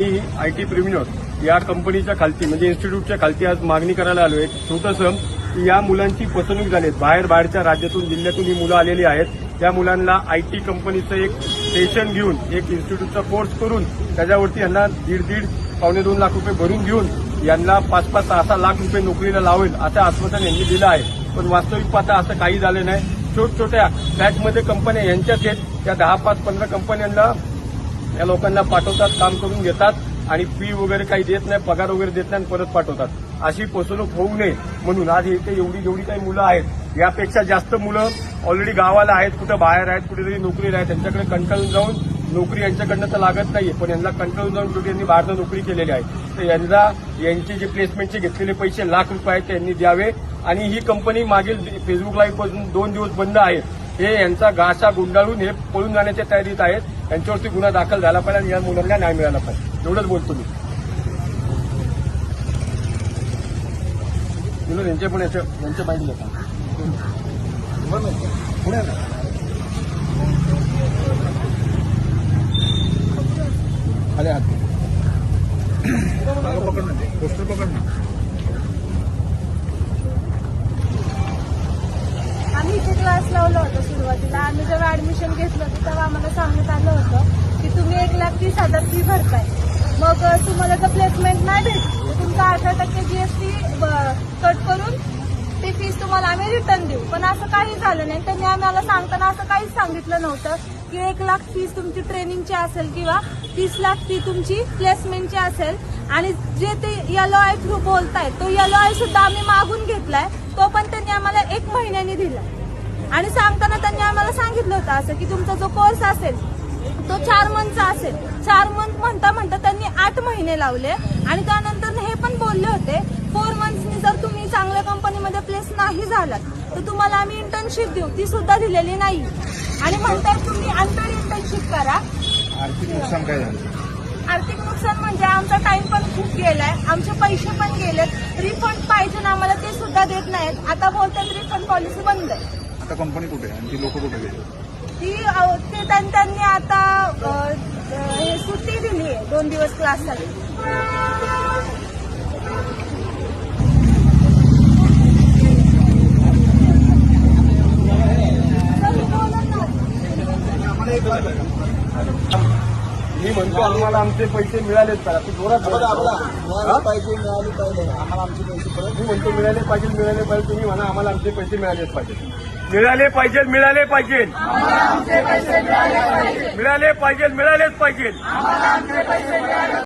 Me I T प्रिमिनर या कंपनीच्या खालती म्हणजे इन्स्टिट्यूटच्या खालती आज मागणी करायला आलो आहे छोटंसं की या मुलांची फसवणूक झाली आहे. बाहेर बाहेरच्या राज्यातून जिल्ह्यातून ही मुलं आलेली आहेत. त्या मुलांना आय टी कंपनीचं एक सेशन घेऊन एक इन्स्टिट्यूटचा कोर्स करून त्याच्यावरती यांना दीड दीड पावणे दोन लाख रुपये भरून घेऊन यांना पाच पाच सहा सहा लाख रुपये नोकरीला लावेल असं आश्वासन यांनी दिलं आहे. पण वास्तविक पाहता असं काही झालं नाही. छोट छोट्या फ्लॅटमध्ये कंपन्या यांच्याच आहेत. त्या दहा पाच पंधरा कंपन्यांना या लोकांना पाठवतात काम करून घेतात आणि फी वगैरे काही देत नाही पगार वगैरे देत नाही आणि परत पाठवतात. अशी फसवणूक होऊ नये म्हणून आज इथे एवढी जेवढी काही मुलं आहेत यापेक्षा जास्त मुलं ऑलरेडी गावाला आहेत कुठं बाहेर आहेत कुठेतरी नोकरीला आहेत. त्यांच्याकडे कंटाळून जाऊन नोकरी यांच्याकडनं तर लागत नाहीये पण यांना कंटाळून जाऊन कुठे यांनी बाहेरनं नोकरी केलेली आहे. तर यांना यांचे जे प्लेसमेंटचे घेतलेले पैसे लाख रुपये आहेत ते यांनी द्यावे. आणि ही कंपनी मागील फेसबुक लाईव्हपासून दोन दिवस बंद आहे हे यांचा गाशा गुंडाळून हे पळून जाण्याच्या तयारीत आहेत. यांच्यावरती गुन्हा दाखल झाला पाहिजे आणि या मुलांना न्याय मिळाला पाहिजे. एवढंच बोलतो मी. तुला यांचे पण याच्या यांच्या माहिती पुढे ना आले हात पकड ना ते पोस्टर पकड ना आम्ही इथे क्लास लावला होता सुरुवातीला आम्ही जेव्हा ऍडमिशन घेतलं होतं तेव्हा आम्हाला सांगण्यात आलं होतं की तुम्ही एक लाख तीस हजार फी भरताय. मग तुम्हाला जर प्लेसमेंट नाही भेटली तर तुमचा अठरा टक्के जीएसटी कट करून ती फीस तुम्हाला आम्ही रिटर्न देऊ. पण असं काही झालं नाही. त्यांनी आम्हाला सांगताना असं काहीच सांगितलं नव्हतं की एक लाख फीस तुमची ट्रेनिंगची असेल किंवा तीस लाख फी तुमची प्लेसमेंटची असेल. आणि जे ते येलो आय थ्रू बोलतायत तो येलो आय सुद्धा आम्ही मागून घेतलाय. तो पण त्यांनी आम्हाला एक महिन्याने दिला आणि सांगताना त्यांनी आम्हाला सांगितलं होतं असं की तुमचा जो कोर्स असेल तो चार मंथचा असेल. चार मंथ म्हणता म्हणता त्यांनी आठ महिने लावले. आणि त्यानंतर हे पण बोलले होते फोर मंथ्सनी जर तुम्ही चांगल्या कंपनीमध्ये प्लेस नाही झालात तर तुम्हाला आम्ही इंटर्नशिप देऊ. ती सुद्धा दिलेली नाही. आणि म्हणतात तुम्ही अनपेड इंटर्नशिप करा. आर्थिक नुकसान काय झालं? आर्थिक नुकसान म्हणजे आमचा टाइम पण खूप गेलाय आमचे पैसे पण गेलेत. रिफंड पाहिजे ना आम्हाला ते सुद्धा देत नाहीत. आता बोलतात रिफंड पॉलिसी बंद आहे. आता कंपनी कुठे आणि ती लोक कुठे गेली? ती ते त्यां- त्यांनी आता अ, अ, हे सुट्टी दिली आहे दोन दिवस क्लाससाठी मी म्हणतो आम्हाला आमचे पैसे मिळालेच पाहिजे जोरात. हा? मिळाली पाहिजे. आम्हाला आमचे पैसे मी म्हणतो मिळाले पाहिजे मिळाले पाहिजे. तुम्ही म्हणा आम्हाला आमचे पैसे मिळालेच पाहिजे. मिळाले पाहिजे मिळाले पाहिजे मिळाले पाहिजे मिळालेच पाहिजे